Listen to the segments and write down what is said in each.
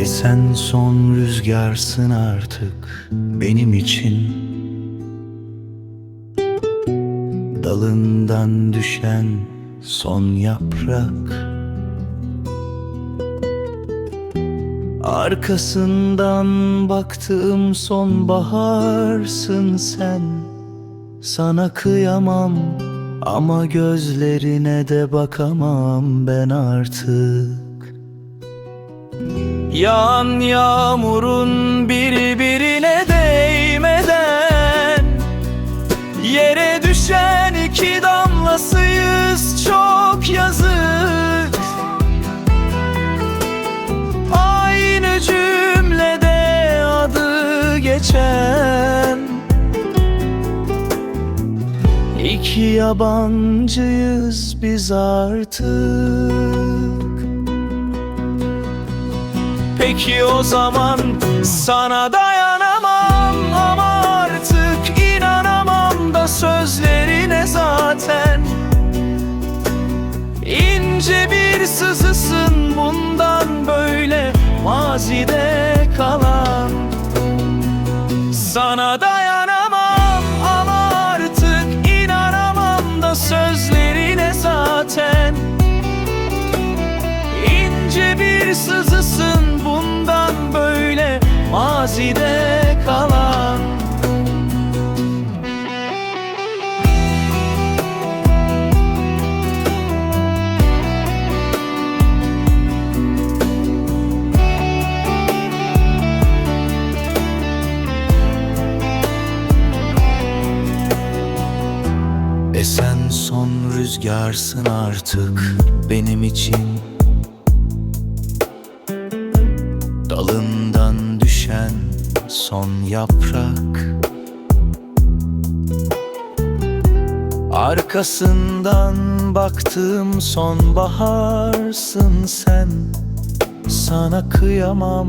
Esen son rüzgarsın artık benim için. Dalından düşen son yaprak. Arkasından baktığım sonbaharsın sen. Sana kıyamam ama gözlerine de bakamam ben artık Yağan yağmurun birbirine değmeden Yere düşen iki damlasıyız çok yazık. Aynı cümlede adı geçen İki yabancıyız biz artık Peki o zaman sana dayanamam ama artık inanamam da sözlerine zaten? İnce bir sızısın bundan böyle mazide kalan. Sana dayanamam ama artık inanamam da sözlerine zaten? İnce bir sızısın mazide kalan. Esen son rüzgarsın artık benim için. Dalından düşen son yaprak. Arkasından baktığım sonbaharsın sen. Sana kıyamam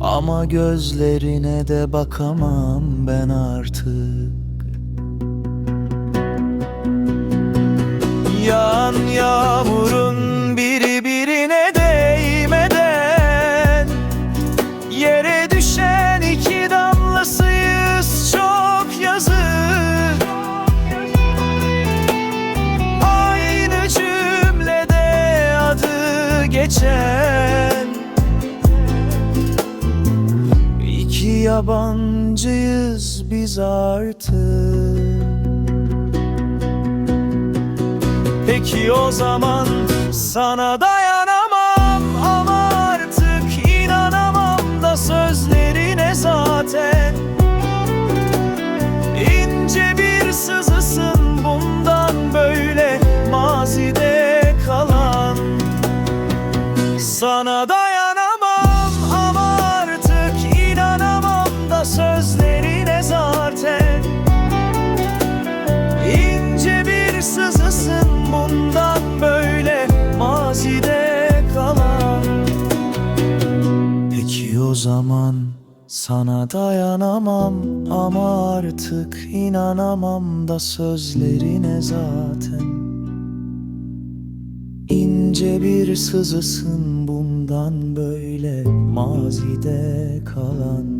ama gözlerine de bakamam ben artık geçen İki yabancıyız biz artık. Peki o zaman sana dayanamam O zaman sana dayanamam. Ama artık inanamam da sözlerine zaten. İnce bir sızısın bundan böyle mazide kalan